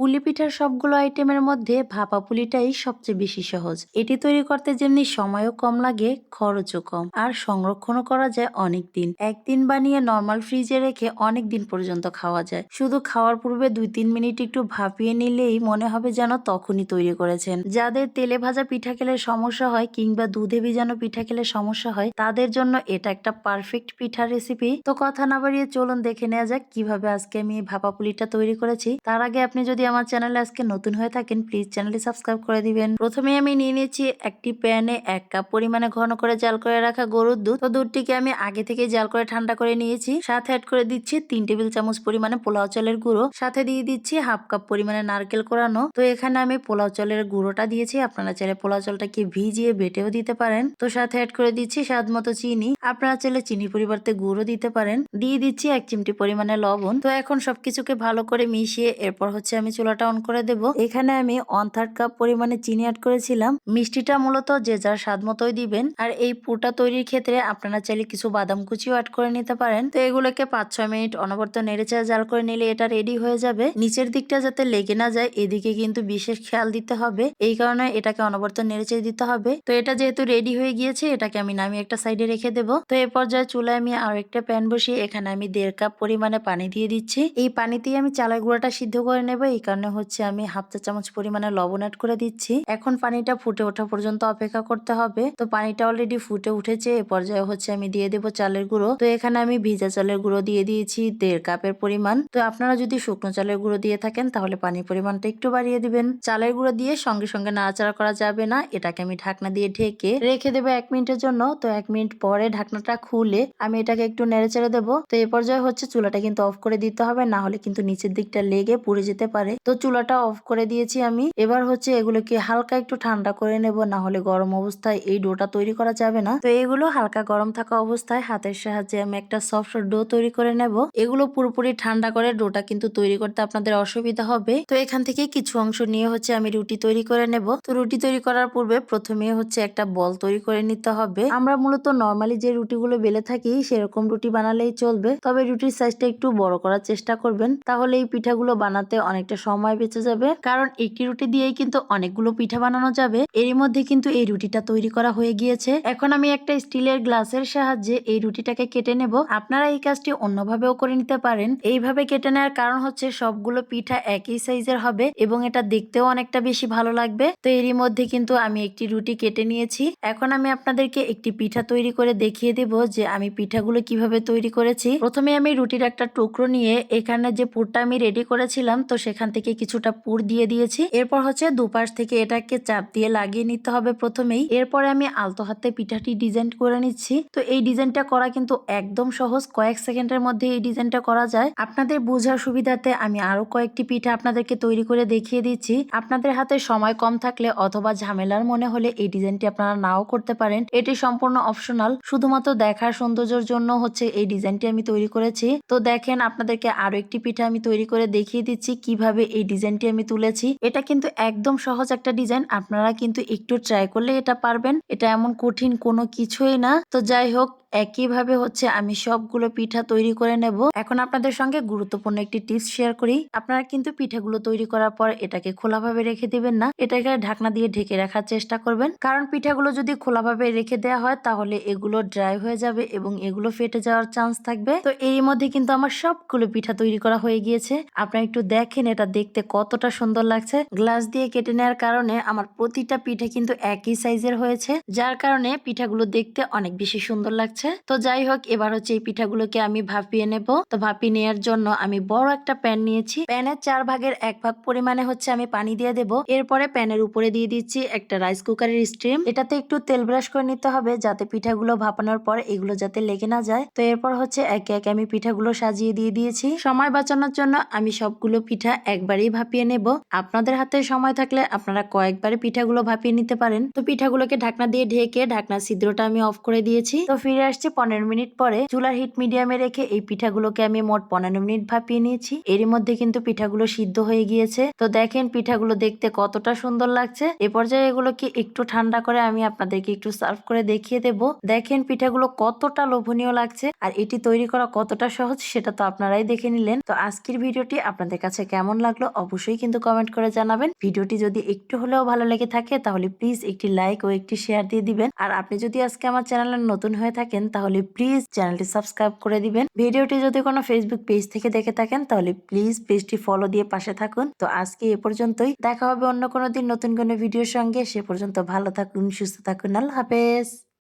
পুলি পিঠার সবগুলো আইটেমের মধ্যে ভাপা পুলিটাই সবচেয়ে বেশি সহজ। এটি তৈরি করতে যেমনি সময়ও কম লাগে, খরচও কম। আর সংরক্ষণও করা যায় অনেক দিন একদিন বানিয়ে নর্মাল ফ্রিজে রেখে অনেক দিন পর্যন্ত খাওয়া যায়। শুধু খাওয়ার পূর্বে দুই তিন মিনিট একটু ভাপিয়ে নিলেই মনে হবে যেন তখনই তৈরি করেছেন। যাদের তেলে ভাজা পিঠা খেলে সমস্যা হয় কিংবা দুধে ভিজানো পিঠা খেলে সমস্যা হয়, তাদের জন্য এটা একটা পারফেক্ট পিঠা রেসিপি। তো কথা না বাড়িয়ে চলুন দেখে নেওয়া যাক কীভাবে আজকে আমি ভাপা পুলিটা তৈরি করেছি। তার আগে আপনি যদি আমার চ্যানেলে আজকে নতুন হয়ে থাকেন প্লিজ চ্যানেলটি সাবস্ক্রাইব করে দিবেন। প্রথমে আমি নিয়ে নিয়েছি একটি প্যানে এক কাপ পরিমাণে ঘন করে জাল করে রাখা গরুর দুধ। তো দুধটিকে আমি আগে থেকে জাল করে ঠান্ডা করে নিয়েছি। সাথে অ্যাড করে দিচ্ছি তিন টেবিল চামচ পরিমাণে পোলাও চালের গুঁড়ো। সাথে দিয়ে দিচ্ছি হাফ কাপ পরিমাণে নারকেল কোরানো। তো এখানে আমি পোলাও চালের গুঁড়োটা দিয়েছি। আপনারা চাইলে পোলাও চালটাকে ভিজিয়ে বেটেও দিতে পারেন। তো সাথে অ্যাড করে দিচ্ছি স্বাদ মতো চিনি। আপনারা চাইলে চিনি পরিবর্তে গুঁড়ো দিতে পারেন। দিয়ে দিচ্ছি এক চিমটি পরিমাণে লবণ। তো এখন সবকিছুকে ভালো করে মিশিয়ে এরপর হচ্ছে আমি চুলাটা অন করে দেব। এখানে আমি ওয়ান থার্ড কাপ পরিমাণে চিনি অ্যাড করেছিলাম। মিষ্টিটা মূলত যে যার স্বাদ মতোই দিবেন। আর এই পুরটা তৈরির ক্ষেত্রে আপনারা চাইলে কিছু বাদাম কুচিও অ্যাড করে নিতে পারেন। তো এগুলোকে পাঁচ ছয় মিনিট অনবরত নেড়েচেড়ে জাল করে নিলে এটা রেডি হয়ে যাবে। নিচের দিকটা যাতে লেগে না যায়, এদিকে কিন্তু বিশেষ খেয়াল দিতে হবে। এই কারণে এটাকে অনবরত নেড়েচেড়ে দিতে হবে। তো এটা যেহেতু রেডি হয়ে গিয়েছে, এটাকে আমি নামিয়ে একটা সাইডে রেখে দেবো। তো এ পর্যায়ে চুলায় আমি আর একটা প্যান বসিয়ে এখানে আমি দেড় কাপ পরিমাণে পানি দিয়ে দিচ্ছি। এই পানিতেই আমি চালের গুঁড়াটা সিদ্ধ করে নেব। এই কারণে হচ্ছে আমি হাফ চা চামচ পরিমাণে লবণ অ্যাড করে দিচ্ছি। এখন পানিটা ফুটে ওঠা পর্যন্ত অপেক্ষা করতে হবে। তো পানিটা অলরেডি ফুটে উঠেছে, এ পর্যায়ে হচ্ছে আমি দিয়ে দেবো চালের গুঁড়ো। তো এখানে আমি ভিজা চালের গুঁড়ো দিয়ে দিয়েছি, দেড় কাপের পরিমাণ। তো আপনারা যদি শুকনো চালের গুঁড়ো দিয়ে থাকেন, তাহলে পানির পরিমাণটা একটু বাড়িয়ে দিবেন। চালের গুঁড়ো দিয়ে সঙ্গে সঙ্গে নাড়াচাড়া করা যাবে না। এটাকে আমি ঢাকনা দিয়ে ঢেকে রেখে দেবো এক মিনিটের জন্য। তো এক মিনিট পরে ঢাকনাটা খুলে আমি এটাকে একটু নেড়ে চেড়ে দেবো। তো এ পর্যায়ে হচ্ছে চুলাটা কিন্তু অফ করে দিতে হবে, না হলে কিন্তু নিচের দিকটা লেগে পুড়ে যেতে পারে। তো চুলাটা অফ করে দিয়েছি আমি। এবার হচ্ছে এগুলোকে হালকা একটু ঠান্ডা করে নেব না হলে গরম অবস্থায় এই ডোটা তৈরি করা যাবে না। তো এগুলো হালকা গরম থাকা অবস্থায় হাতের সাহায্যে আমি একটা সফট ডো তৈরি করে নেব। এগুলো পুরোপুরি ঠান্ডা করে ডোটা কিন্তু তৈরি করতে আপনাদের অসুবিধা হবে। তো এখান থেকে কিছু অংশ নিয়ে হচ্ছে আমি রুটি তৈরি করে নেব। তো রুটি তৈরি করার পূর্বে প্রথমে হচ্ছে একটা বল তৈরি করে নিতে হবে। আমরা মূলত নর্মালি যে রুটিগুলো বেলে থাকি, সেরকম রুটি বানালেই চলবে। তবে রুটির সাইজটা একটু বড় করার চেষ্টা করবেন। তাহলে এই পিঠাগুলো বানাতে অনেকটা সময় বেঁচে যাবে। কারণ একটি রুটি দিয়েই কিন্তু অনেকগুলো পিঠা বানানো যাবে। এরই মধ্যে কিন্তু এই রুটিটা তৈরি করা হয়ে গিয়েছে। এখন আমি একটা স্টিলের গ্লাসের সাহায্যে এই রুটিটাকে কেটে নেব। আপনারা এই কাজটি অন্যভাবেও করে নিতে পারেন। এইভাবে কেটে নেওয়ার কারণ হচ্ছে সবগুলো পিঠা একই সাইজের হবে এবং এটা দেখতেও অনেকটা বেশি ভালো লাগবে। তো এরই মধ্যে কিন্তু আমি একটি রুটি কেটে নিয়েছি। এখন আমি আপনাদেরকে একটি পিঠা তৈরি করে দেখিয়ে দেব যে আমি পিঠাগুলো কীভাবে তৈরি করেছি। প্রথমে আমি রুটির একটা টুকরো নিয়ে এখানে যে পুরটা আমি রেডি করেছিলাম, তো সেখান থেকে কিছুটা পুর দিয়ে দিয়েছি। এরপর হচ্ছে দুপাশ থেকে এটাকে চাপ দিয়ে লাগিয়ে নিতে হবে প্রথমেই। এরপরে আমি আলতো হাতে পিঠাটি ডিজাইন করে নিচ্ছি। তো এই ডিজাইনটা করা কিন্তু একদম সহজ। কয়েক সেকেন্ডের মধ্যে এই ডিজাইনটা করা যায়। আপনাদের বোঝার সুবিধাতে আমি আরও কয়েকটি পিঠা আপনাদেরকে তৈরি করে দেখিয়ে দিচ্ছি। আপনাদের হাতে সময় কম থাকলে অথবা ঝামেলার মনে হলে এই ডিজাইনটি আপনারা নাও করতে পারেন। এটি সম্পূর্ণ অপশনাল। শুধুমাত্র দেখার সৌন্দর্যের জন্য হচ্ছে এই ডিজাইনটি আমি তৈরি করেছি। তো দেখেন, আপনাদেরকে আরও একটি পিঠা আমি তৈরি করে দেখিয়ে দিচ্ছি কীভাবে এই ডিজাইনটি আমি তুলেছি। এটা কিন্তু একদম সহজ একটা ডিজাইন। আপনারা কিন্তু একটু ট্রাই করলে এটা পারবেন। এটা এমন কঠিন কোনো কিছুই না। তো যাই হোক একইভাবে হচ্ছে আমি সবগুলো পিঠা তৈরি করে নেব। এখন আপনাদের সঙ্গে গুরুত্বপূর্ণ একটি টিপস শেয়ার করি। আপনারা কিন্তু পিঠাগুলো তৈরি করার পর এটাকে খোলাভাবে রেখে দিবেন না। এটাকে ঢাকনা দিয়ে ঢেকে রাখার চেষ্টা করবেন। কারণ পিঠাগুলো যদি খোলাভাবে রেখে দেওয়া হয়, তাহলে এগুলো ড্রাই হয়ে যাবে এবং এগুলো ফেটে যাওয়ার চান্স থাকবে। তো এর মধ্যে কিন্তু আমার সবগুলো পিঠা তৈরি করা হয়ে গিয়েছে। আপনারা একটু দেখেন এটা দেখতে কতটা সুন্দর লাগছে। গ্লাস দিয়ে কেটে নেওয়ার কারণে আমার প্রতিটা পিঠা কিন্তু একই সাইজের হয়েছে। যার কারণে পিঠাগুলো দেখতে অনেক বেশি সুন্দর লাগছে। তো যাই হোক, এবার হচ্ছে এই পিঠাগুলোকে আমি ভাপিয়ে নেব। তো ভাপিয়ে নেওয়ার জন্য আমি বড় একটা প্যান নিয়েছি। প্যানের চার ভাগের এক ভাগ পরিমাণে হচ্ছে আমি পানি দিয়ে দেব। এরপরে প্যানের উপরে দিয়ে দিচ্ছি একটা রাইস কুকারের স্টিম। এটাতে একটু তেল ব্রাশ করে নিতে হবে যাতে পিঠাগুলো ভাপানোর পর এগুলো যাতে লেগে না যায়। তো এরপর হচ্ছে একে একে আমি পিঠাগুলো সাজিয়ে দিয়ে দিয়েছি। সময় বাঁচানোর জন্য আমি সবগুলো পিঠা একবারেই ভাপিয়ে নেব। আপনাদের হাতে সময় থাকলে আপনারা কয়েকবারে পিঠাগুলো ভাপিয়ে নিতে পারেন। তো পিঠাগুলোকে ঢাকনা দিয়ে ঢেকে ঢাকনা ছিদ্রটা আমি অফ করে দিয়েছি। তো ফিরে আসছে পনেরো মিনিট পরে। চুলার হিট মিডিয়ামে রেখে এই পিঠাগুলোকে আমি মোট পনেরো মিনিট ভাপিয়ে নিয়েছি। এরই মধ্যে কিন্তু পিঠাগুলো সিদ্ধ হয়ে গিয়েছে। তো দেখেন পিঠাগুলো দেখতে কতটা সুন্দর লাগছে। এ পর্যায়ে এগুলোকে একটু ঠান্ডা করে আমি আপনাদেরকে একটু সার্ভ করে দেখিয়ে দেব। দেখেন পিঠাগুলো কতটা লোভনীয় লাগছে আর এটি তৈরি করা কতটা সহজ সেটা তো আপনারাই দেখে নিলেন। তো আজকের ভিডিওটি আপনাদের কাছে কেমন লাগল অবশ্যই কিন্তু কমেন্ট করে জানাবেন। ভিডিওটি যদি একটু হলেও ভালো লেগে থাকে তাহলে প্লিজ একটি লাইক ও একটি শেয়ার দিয়ে দিবেন। আর আপনি যদি আজকে আমার চ্যানেলে নতুন হয়ে থাকেন, তাহলে প্লিজ চ্যানেলটি সাবস্ক্রাইব করে দিবেন। ভিডিওটি যদি কোনো ফেসবুক পেজ থেকে দেখে থাকেন, তাহলে প্লিজ পেজটি ফলো দিয়ে পাশে থাকুন। তো আজকে এ পর্যন্তই। দেখা হবে অন্য কোনো দিন নতুন কোনো ভিডিওর সঙ্গে। সে পর্যন্ত ভালো থাকুন, সুস্থ থাকুন। আল্লাহ হাফেজ।